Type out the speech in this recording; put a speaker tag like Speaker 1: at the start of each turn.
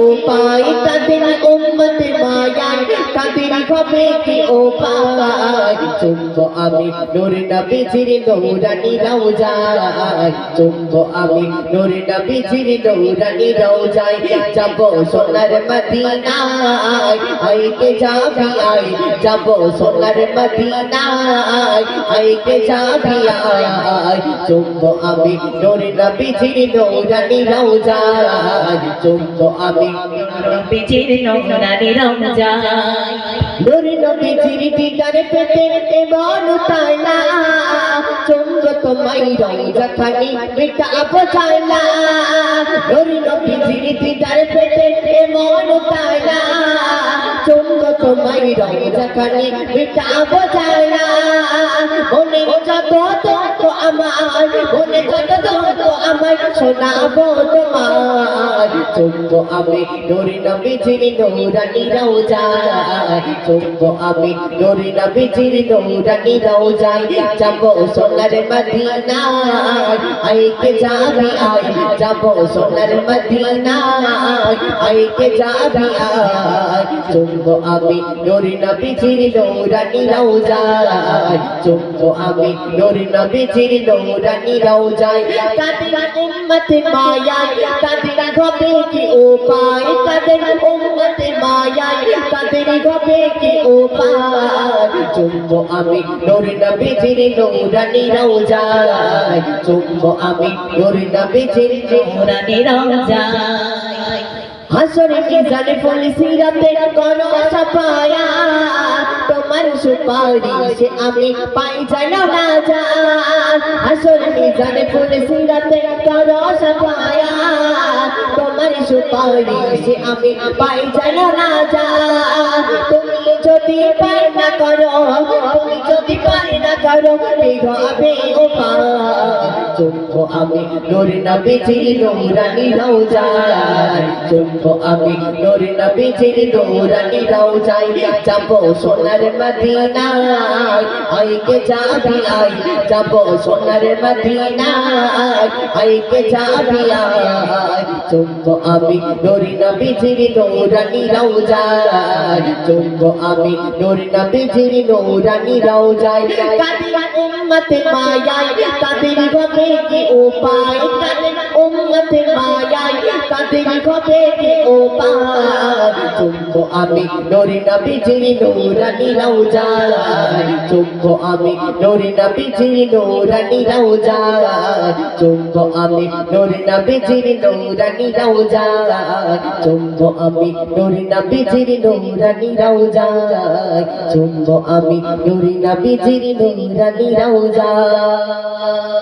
Speaker 1: উপায় তাদের উম্মত মায়ায় তাদের হবে কি? উপায় চুম্ব আমি নূর নবীজির নূরানি রওজায় চুম্ব আমি নূর নবীজির নূরানি রওজায় যাব সোনার মদিনায়। আইকে যাবি আই যাব সোনার মদিনায়। আইকে যাবি আই চুম্ব আমি নূর নবীজির নূরানি রওজায় চুম্ব আমি
Speaker 2: নবীজির নোংরানি রমজান
Speaker 1: নূর নবীজির দিদার পেতে এমন তালা, চন্দ্র তোমায় রওজা খানি মিটাবো চালা নূর নবীজির দিদার পেতে এমন তালা, চন্দ্র তোমায় রওজা খানি মিটাবো চালা মনে যত তো আমার, মনে যত তো আমার, শোনাবো তোমার। চন্দ্র আমি নূর নবীজির নূরানি রওজায়। চুম্ব আমি নূরি নবীজির নূরানি রওজায়। যাব সোনার মদিনায়। আইকে যাবি আই? যাব সোনার মদিনায়। আইকে যাবি আই? চুম্ব আমি নূরি নবীজির নূরানি রওজায় চুম্ব আমি নূরি নবীজির নূরানি রওজায় তাদের উম্মত মায়ায় তাদের হবে কি উপায় তাদের উম্মত মায়ায় তাদের হবে কি উপায় চুম্ব আমি নূর নবীজির নূরানি রওজায় চুম্ব আমি নূর নবীজির
Speaker 2: নোংরানি রমজান
Speaker 1: হাসরে কি জানে পুলিশি রাতে করো সাফায়া তোমার সুপারিশে আমি পাই জানো না যা হাসরে কি জানে পুলিশি রাতে করো সাফায়া তোমার সুপারিশে আমি পাই জানো না যা তুমি যদি পাই না করো, তুমি যদি পাই না করো হবে ও চুম্ব আমি নূর নবীজির নূরানি রওজায় চুম্ব আমি নূর নবীজির নূরানি রওজায় যাব সোনার মদিনায় আইকে যাবি আই? যাব সোনার মদিনায় আইকে যাবি আই? চুম্ব আমি নূর নবীজির নূরানি রওজায় চুম্ব আমি নূর নবীজির নূরানি রওজায় কাদির উম্মত মায়ায় তাদের হবে কি উপায় তাদের উম্মত তাদের হবে কি উপায় চুম্ব আমি নূর নবীজির নূরানি রওজায় চুম্ব আমি নূর নবীজির নূরানি রওজায় চুম্ব আমি নূর নবীজির নূরানি রওজায় চুম্ব আমি নূর নবীজির নূরানি রওজায় চুম্ব আমি নূর নবীজির নূরানি রওজায়